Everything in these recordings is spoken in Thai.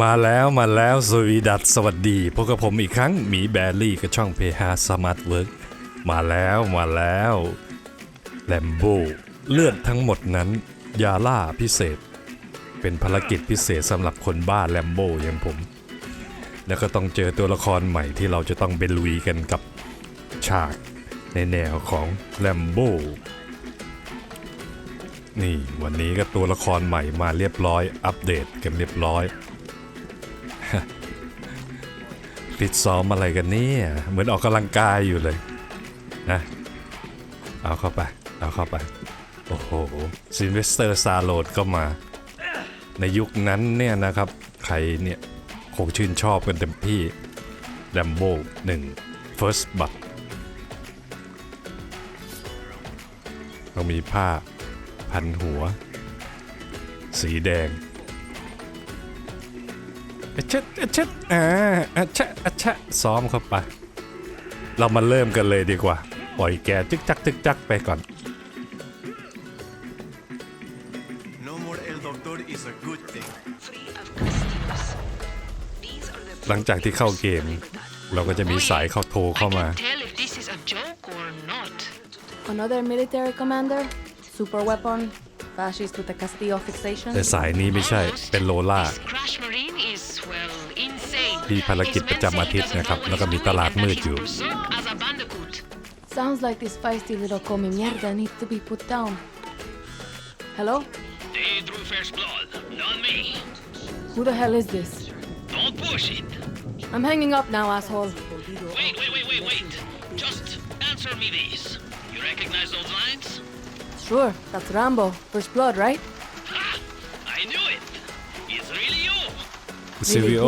มาแล้วมาแล้วสวีดัสสวัสดีพบกับผมอีกครั้งหมีแบรี่กับช่องเพฮาสมาร์ทเวิร์กมาแล้วมาแล้วแลมโบเลือดทั้งหมดนั้น ยาล่าพิเศษ เป็นภารกิจพิเศษสำหรับคนบ้าแลมโบอย่างผม แล้วก็ต้องเจอตัวละครใหม่ที่เราจะต้องไปลุยกันกับฉากในแนวของแลมโบนี่วันนี้ก็ตัวละครใหม่มาเรียบร้อย อัปเดตกันเรียบร้อย ฟิตซ้อมอะไรกันเนี่ย เหมือนออกกำลังกายอยู่เลยนะเอาเข้าไป เอาเข้าไป โอ้โหซินเวสเตอร์ซาโลดก็มา ในยุคนั้นเนี่ยนะครับ ใครเนี่ย คงชื่นชอบกันเต็มที่แ a มโบ้หนึ่ง First b u t ต้องมีผ้าพันหัว สีแดง อะเช็ดอะเช็ดอ่าอะชะอะชะซ้อมเข้าไป เรามาเริ่มกันเลยดีกว่า ปล่อยแกจึกจักจึกจักไปก่อน No more El Doctor is a good thing. free of customers. These are the หลังจากที่เข้าเกม เราก็จะมีสายเข้าโทรเข้ามา I can't tell if this is a joke or not. Another military commander? Super weapon? Fascist with a Castillo fixation? แต่สายนี้ไม่ใช่ Almost. เป็นโลล่า This Crash Marine is well insane. ที่ภารกิจประจำอาทิตย์นะครับ แล้วก็มีตลาดมืดอยู่ His men say he doesn't know what he's doing and that he pursued as a bandicoot. Sounds like this feisty little come mierda needs to be put down. Hello? They drew first blood, not me. Who the hell is this? Don't push it. I'm hanging up now, asshole. Wait, wait, wait, wait, wait. Just answer me this. You recognize those lines? Sure, that's Rambo. First blood, right? ซิวิโอ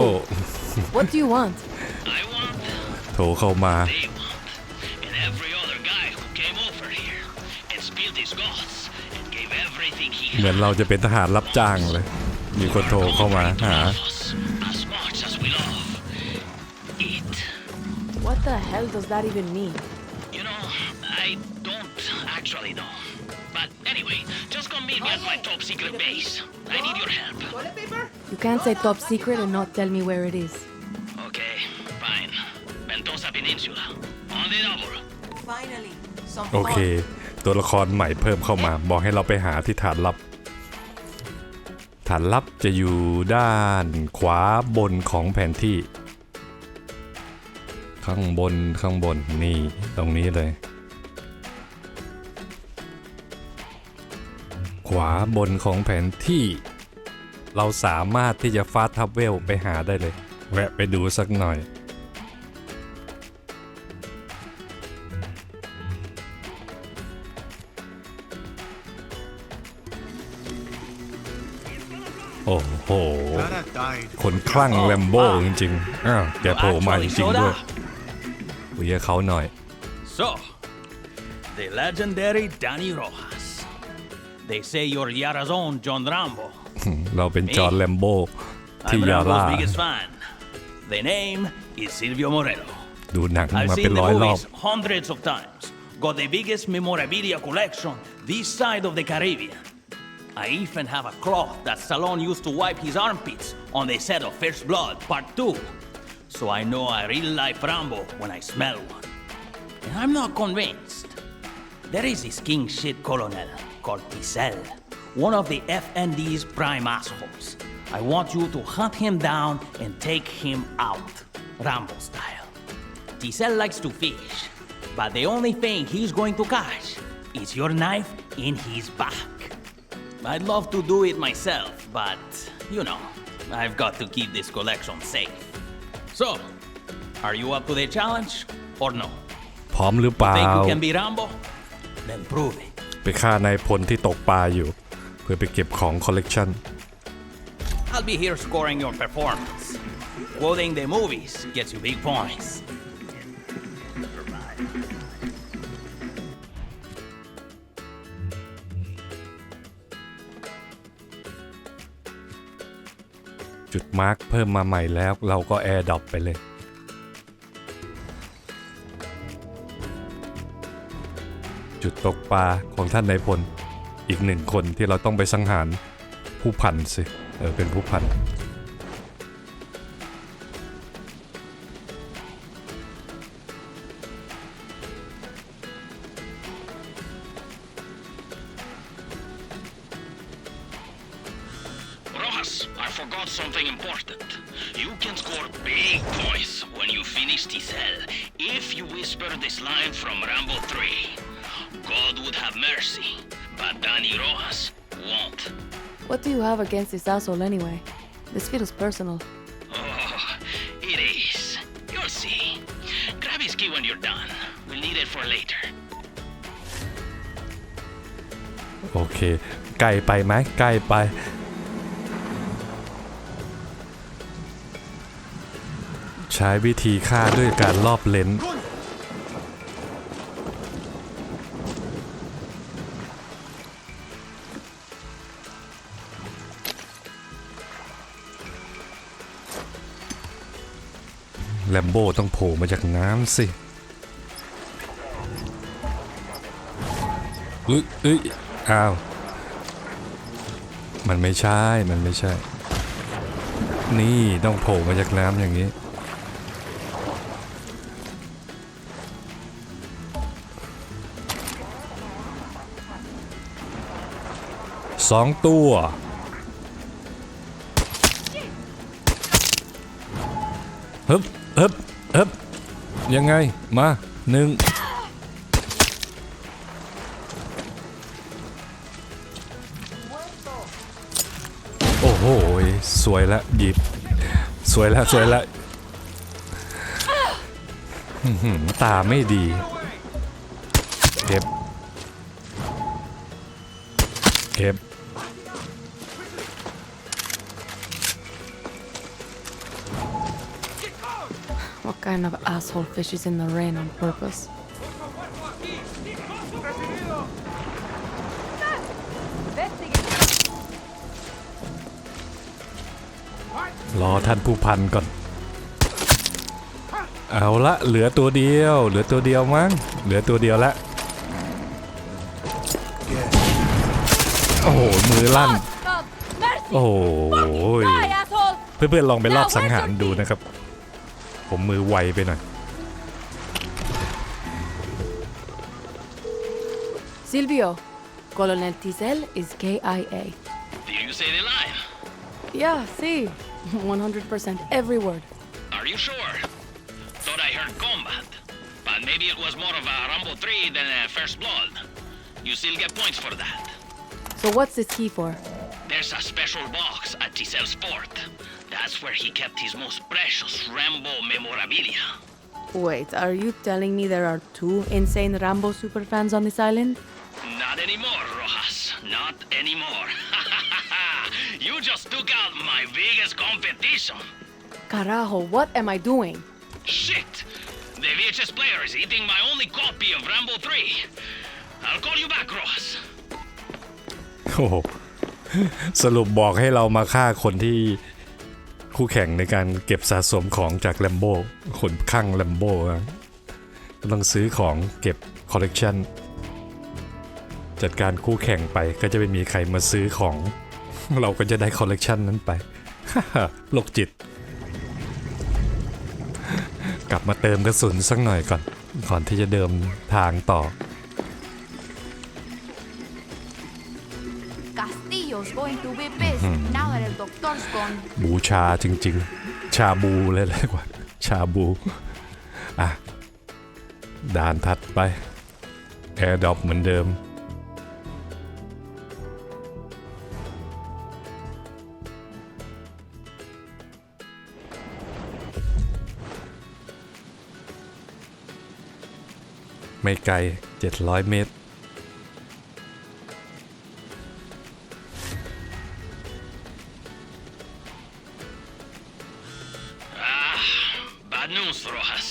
What do you want? I want, โทรเข้ามา they want, and every other guy who came over here and spilled his guts and gave everything he เหมือน had. เราจะเป็นทหารรับจ้างเลย มีคนโทรเข้ามา Don't bring to หา love us as much as we love it. What the hell does that even mean? You know, I don't actually know. But anyway, just come meet me at my top secret base. I need your help. You can't say top secret and not tell me where it is. Okay, fine. Ventosa Peninsula. On the double. Finally, some โอเค fun. ตัวละครใหม่เพิ่มเข้ามา บอกให้เราไปหาที่ฐานลับ ฐานลับจะอยู่ด้านขวาบนของแผนที่ ข้างบนข้างบนนี่ตรงนี้เลย ขวาบนของแผนที่ เราสามารถที่จะฟาสทับเวลไปหาได้เลย แวะไปดูสักหน่อย โอ้โห คนคลั่งแลมโบ้จริงๆ อ้าวแกโผล่มาจริงๆด้วยคุยกับเขาหน่อย So, the legendary Danny Rojas. They say you're Yara's own John Rambo. เราเป็นจอร์นแลมโบ้ที่ I'm ยาร่า Rambo's biggest fan. The name is Silvio Moreno. ดูหนัง I've มาเป็น seen the ร้อยรอบ movies hundreds of times. Got the biggest memorabilia collection this side of the Caribbean. I even have a cloth that Stallone used to wipe his armpits on the set of First Blood Part 2. So I know a real life Rambo when I smell one. And I'm not convinced. There is this king shit colonel called Giselle, one of the FND's prime assholes. I want you to hunt him down and take him out, Rambo style. Giselle likes to fish, but the only thing he's going to catch is your knife in his back. I'd love to do it myself, but you know, I've got to keep this collection safe. So, are you up to the challenge or no? พร้อมหรือเปล่า Think you can be Rambo? Then prove it. ไปฆ่านายพลที่ตกปลาอยู่ เพื่อไปเก็บของคอลเลกชัน I'll be here scoring your performance. Quoting the movies gets you big points. จุดมาร์กเพิ่มมาใหม่แล้วเราก็แอร์ดรอปไปเลย จุดตกปลาของท่านนายพล อีกหนึ่งคนที่เราต้องไปสังหารผู้พันสิ เออเป็นผู้พัน What do you have against this asshole anyway? This feels personal. Oh, it is. You'll see. Grab his key when you're done. We'll need it for later. โอเค ไกลไปไหมใกล้ไป ใช้วิธีฆ่าด้วยการรอบเลนส์ โบต้องโผล่มาจากน้ำสิอุ้ยเอ้ยอ้าว มันไม่ใช่ มันไม่ใช่ นี่ต้องโผล่มาจากน้ำอย่างนี้ สองตัวฮึบฮึบ ยังไง มาหนึ่งโอ้โห สวยละหยิบ สวยละสวยละตาไม่ดีเก็บ เก็บ kind of asshole fishes in the rain on purpose? รอท่านผู้พันก่อน เอาละเหลือตัวเดียว เหลือตัวเดียวมั้ง เหลือตัวเดียวละ โอ้โห มือลั่น โอ้โห asshole! เพื่อนๆลองไปรอบสังหารดูนะครับ ผมมือไวไปหน่อย Silvio, Colonel Tisel is KIA. Did you say the line? Yeah, see. 100% every word. Are you sure? Thought I heard combat. But maybe it was more of a Rambo 3 than a First Blood. You still get points for that. So what's this key for? There's a special box at Tisel Sport. That's where he kept his most precious Rambo memorabilia. Wait, are you telling me there are two insane Rambo superfans on this island? Not anymore, Rojas. Not anymore. you just took out my biggest competition. Carajo, what am I doing? Shit! The VHS player is eating my only copy of Rambo 3. I'll call you back, Rojas. โอ้โหสรุปบอกให้เรามาฆ่าคนที่ คู่แข่งในการเก็บสะสมของจากแลมโบคนข้างแลมโบก็ต้องซื้อของเก็บคอลเลกชันจัดการคู่แข่งไปก็จะไม่มีใครมาซื้อของ เราก็จะได้คอลเลกชันนั้นไปโรคจิต กลับมาเติมกระสุนสักหน่อยก่อน ก่อนที่จะเดิมทางต่อ บูชาจริง ๆ ชาบูเลยเลยกว่า ชาบู อะ ด่านถัดไป แอร์ดอปเหมือนเดิม ไม่ไกล 700 เมตร bad news, Rojas.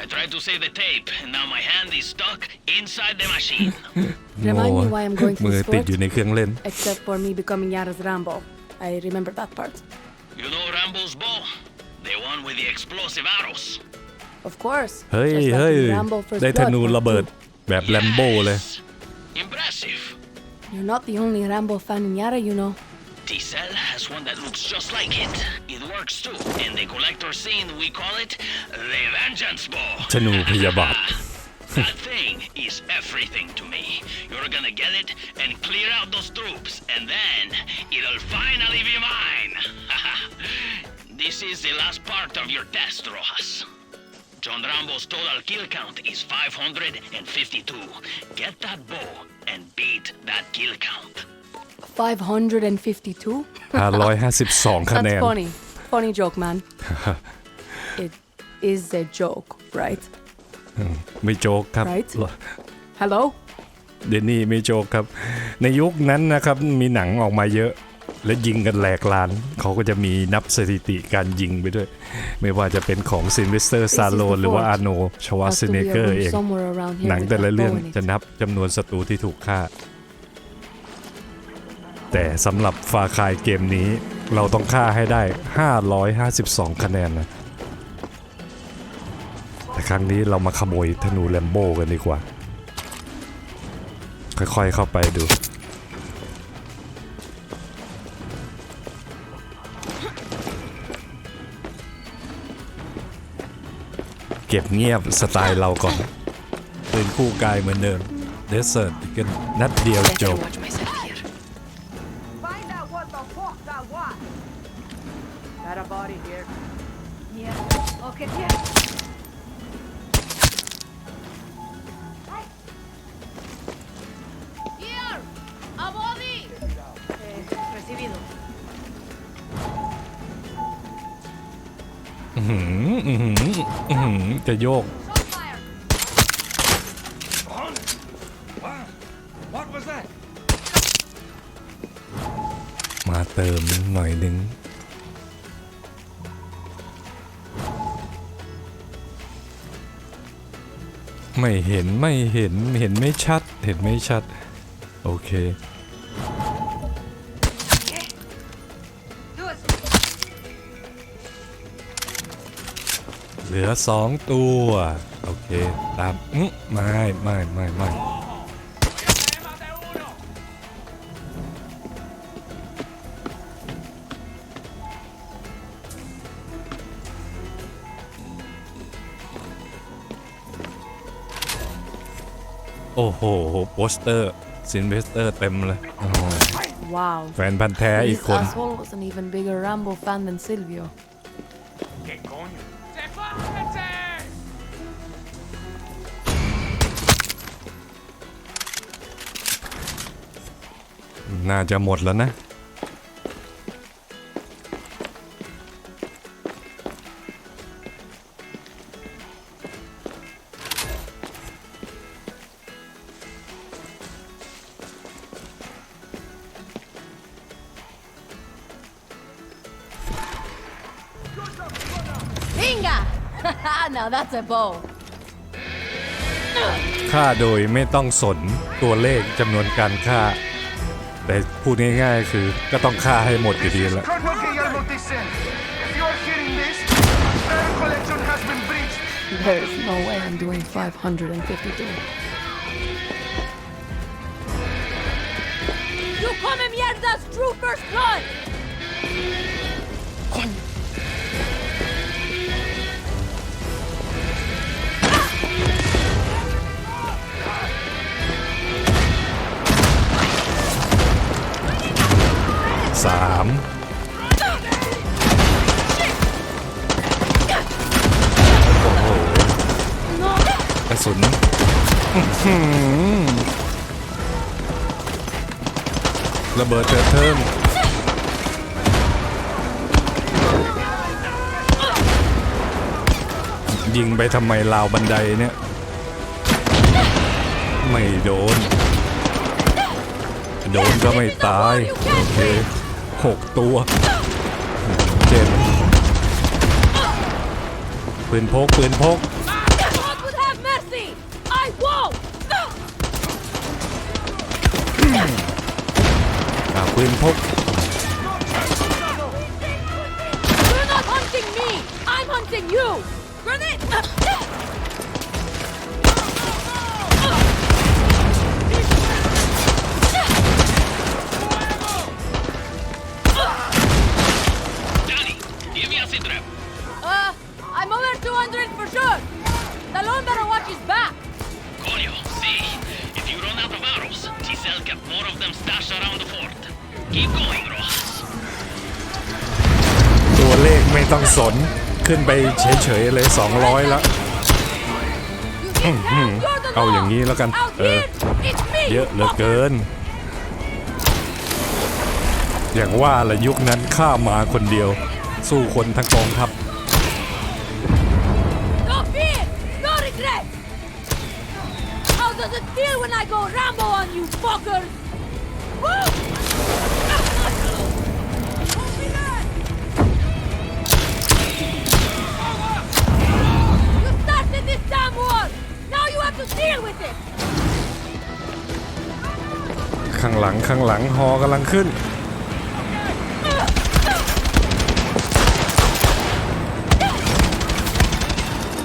I tried to save the tape, and now my hand is stuck inside the machine. Remind me โง่ why I'm going มื through อติด sport. อยู่ในเครื่องเล่น Except for me becoming Yara's Rambo. I remember that part. you know Rambo's bow? The one with the explosive arrows. Of course. เฮ้ย Just like เฮ้ย in Rambo First ได้ธ Blood นู Part ระเบิด two. แบบแลมโบเลย Yes. Impressive. You're not the only Rambo fan in Yara, you know. T-Cell has one that looks just like it. It works too. In the collector scene, we call it the Vengeance Bow. ธนูพยาบาท That thing is everything to me. You're gonna get it and clear out those troops, and then it'll finally be mine. this is the last part of your test, Rojas. John Rambo's total kill count is 552. Get that bow and beat that kill count. 552? 552 คะแน That's น funny. Funny joke, man. it is a joke, right? ไม่โจกครับ Right? Hello? เดนนี่ไม่โจกครับ ในยุคนั้นนะครับมีหนังออกมาเยอะ และยิงกันแหลกลาน เขาก็จะมีนับสถิติการยิงไปด้วย ไม่ว่าจะเป็นของซินเวสเตอร์ ซาโล หรือว่าอาโนชวา Has เซ to เน be เก a อร์ room เอง somewhere around here หนัง with แต่ that ละเรื่อง bow in it. จะนับจำนวนศัตรูที่ถูกฆ่า แต่สำหรับฟาคายเกมนี้ เราต้องฆ่าให้ได้ 552 คะแนนนะ แต่ครั้งนี้เรามาขโมยธนูแลมโบกันดีกว่า ค่อยๆเข้าไปดู เก็บเงียบสไตล์เราก่อนปืนคู่กายเหมือนเดิมเดสเซอร์กันนัดเดียวจบ จะโยก มาเติมหน่อยหนึงไม่เห็นไม่เห็นเห็นไม่ชัด เห็นไม่ชัด โอเค เหลือสองตัว โอเคตามอื้อไม่ไม่ไม่ไม่โอ้โห โปสเตอร์ซินเวสเตอร์เต็มเลยโอ้โห Wow. แฟนพันธ์แท้อีก This คน asshole was an even bigger Rambo fan than Silvio. น่าจะหมดแล้วนะ Pinga! now that's a bow. ฆ่าโดยไม่ต้องสนตัวเลขจำนวนการฆ่า แต่พูดง่ายๆคือก็ต้องฆ่าให้หมดอยู่ดีแหละ Colonel Guillermo Thyssen, if you are hearing this, fare collection has been breached. There's no way I'm doing 552. You come mierdas, true first blood! สามโอ้โหกระสุนระเบิดเถิดเทิงยิงไปทำไมราวบันไดเนี่ย ไม่โดน โดนก็ไม่ตาย โอเค หกตัวเจ็ดปืนพกปืนพก God would have mercy! I won't! อ่าปืนพก his back! Conio, see, if you run out of arrows, Giselle kept more of them stashed around the fort. Keep going, Rojas. ตัวเลขไม่ต้องสน ขึ้นไปเฉยๆเลย 200แล้ว You think that? You're the เอาอย่าง law. นี้แล้วกัน Out เออ here, it's me. เย you อะเหลือ fucker. เกิน อย่างว่าละยุคนั้นข้ามาคนเดียว สู้คนทั้งกองทัพ fuckers? You started this damn war. Now you have to deal with it. ข้างหลังข้างหลังฮอกำลังขึ้น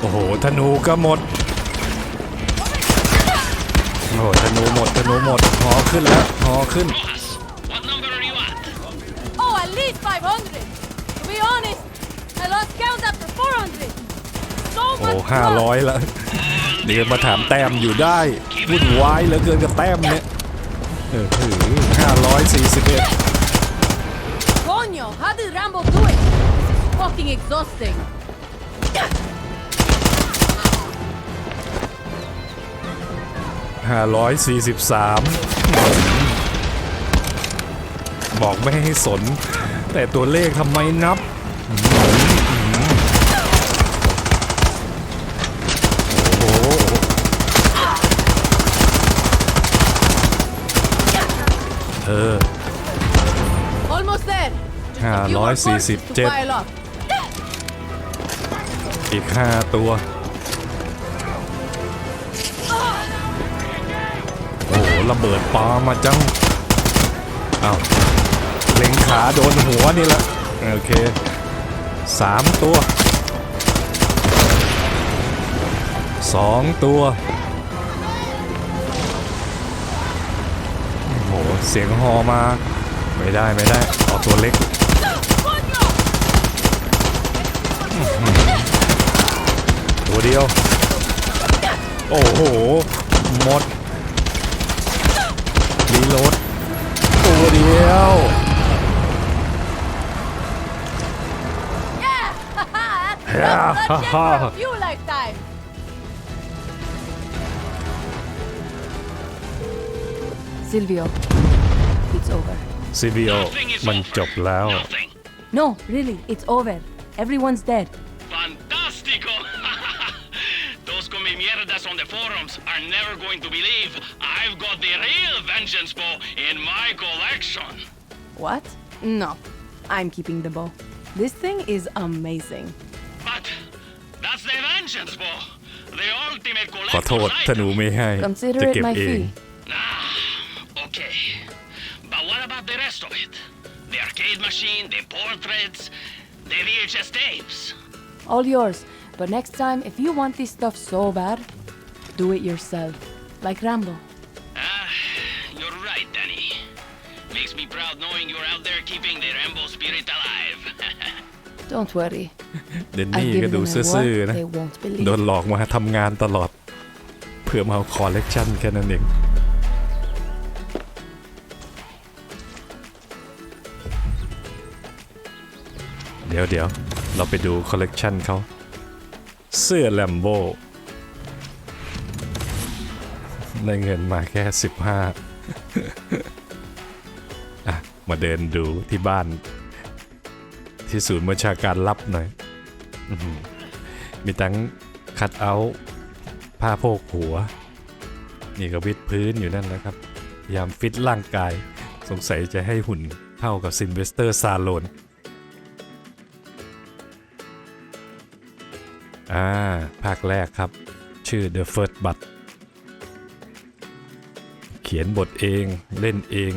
โอ้โหธนูก็หมด โอ้โหธนูหมดธนูหมดฮอขึ้นแล้วฮอขึ้น Rojas, what number are you at? Oh, at least 500. To be honest, I lost count after 400. So โอ้ much ห้า blood. ร้อยแล้วเดี๋ยวมาถามแต้มอยู่ได้วุ่นวายเหลือเกินกับแต้มเนี่ยเออถือห้าร้อยสี่สิบเอ็ด Coño, how did Rambo do it? This is fucking exhausting. ห้าร้อยสี่สิบสามบอกไม่ให้สน แต่ตัวเลขทำไมนับ โอ้โห เออ Almost there. Just a few more 547 corpses to pile up. อีกห้าตัว ระเบิดปามาจังเอาวเล็งขาโดนหัวนี่ละโอเคสามตัวสองตัวโอ้โหเสียงฮอมา ไม่ได้ไม่ได้เอาตัวเล็กตัวเดียว โอ้โห หมด รีโหลด ตัวเดียว Yeah! That's Yeah, enough bloodshed haha. for a few lifetimes. Silvio, it's over. ซีบีโอ Nothing is มัน over. จบแล้ว Nothing. No, really, it's over. Everyone's dead. Fantastico! Those come mierdas on the forums are never going to believe I've got the real vengeance bow in my collection. What? No, I'm keeping the bow. This thing is amazing. But that's the vengeance bow. The ultimate ขอโทษ collector's ธนู item. ไม่ให้ Consider จะ it เก็บ my เอง fee. Ah, okay. But what about the rest of it? The arcade machine, the portraits, the VHS tapes. All yours. But next time, if you want this stuff so bad, do it yourself. Like Rambo. Makes me proud knowing you're out there keeping the Rambo spirit alive. Don't worry. เดน I've นี่ก็ given ดู them a ซื่อ word ๆนะ they won't โด believe. นหลอกมาทำงานตลอด เพื่อมาเอาคอลเลกชันแค่นั้นเอง เดี๋ยวเดี๋ยวเราไปดูคอลเลกชันเขาเสื้อแลมโบได้เงินมาแค่ 15อะ มาเดินดูที่บ้าน ที่ศูนย์บัญชาการลับหน่อยมีทั้งคัดเอาท์ผ้าโพกหัว นี่ก็วิดพื้นอยู่นั่นนะครับพยายามฟิตร่างกาย สงสัยจะให้หุ่นเท่ากับซินเวสเตอร์ซาโลนอ่า ภาคแรกครับ ชื่อ The First But เขียนบทเองเล่นเอง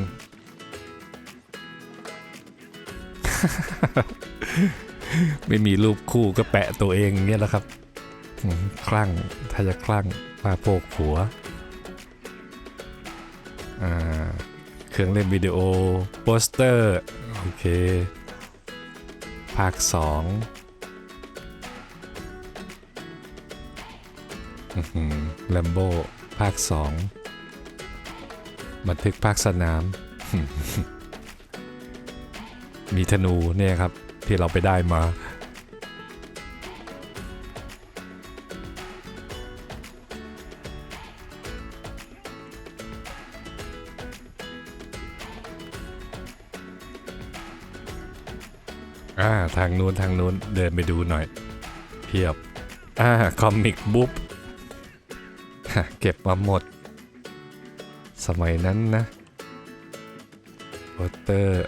ไม่มีรูปคู่ก็แปะตัวเองเนี่ยแหละครับ คลั่ง ถ้าจะคลั่งปาโปกหัว เครื่องเล่นวิดีโอ โปสเตอร์ โอเค ภาคสองแลมโบภาคสองบันทึกภาคสนาม มีธนูเนี่ยครับที่เราไปได้มา อ่า ทางนู้นทางนู้นเดินไปดูหน่อย เพียบ อ่า คอมิกบุ๊บเก็บมาหมด สมัยนั้นนะโปสเตอร์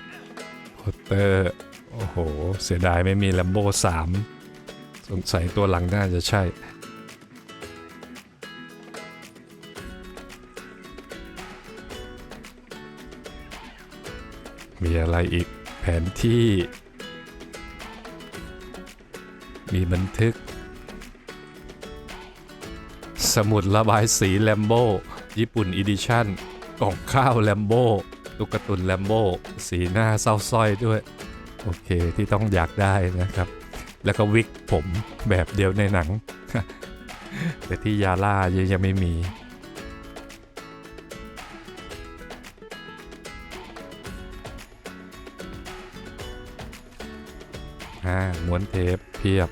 เตอร์ โอ้โห เสียดายไม่มีแลมโบ้สามสงสัยตัวหลังน่าจะใช่ มีอะไรอีกแผนที่ มีบันทึก สมุดระบายสีแลมโบ ญี่ปุ่นอีดิชั่นกล่องข้าวแลมโบ ตุ๊กตุนแลมโบสีหน้าเศร้าสร้อยด้วย โอเคที่ต้องอยากได้นะครับ แล้วก็วิกผมแบบเดียวในหนัง แต่ที่ยาล่ายังยังไม่มีอ่าม้วนเทปเพียบ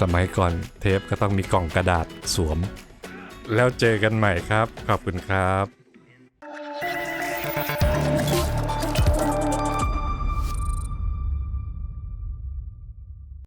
สมัยก่อนเทปก็ต้องมีกล่องกระดาษสวม แล้วเจอกันใหม่ครับ ขอบคุณครับ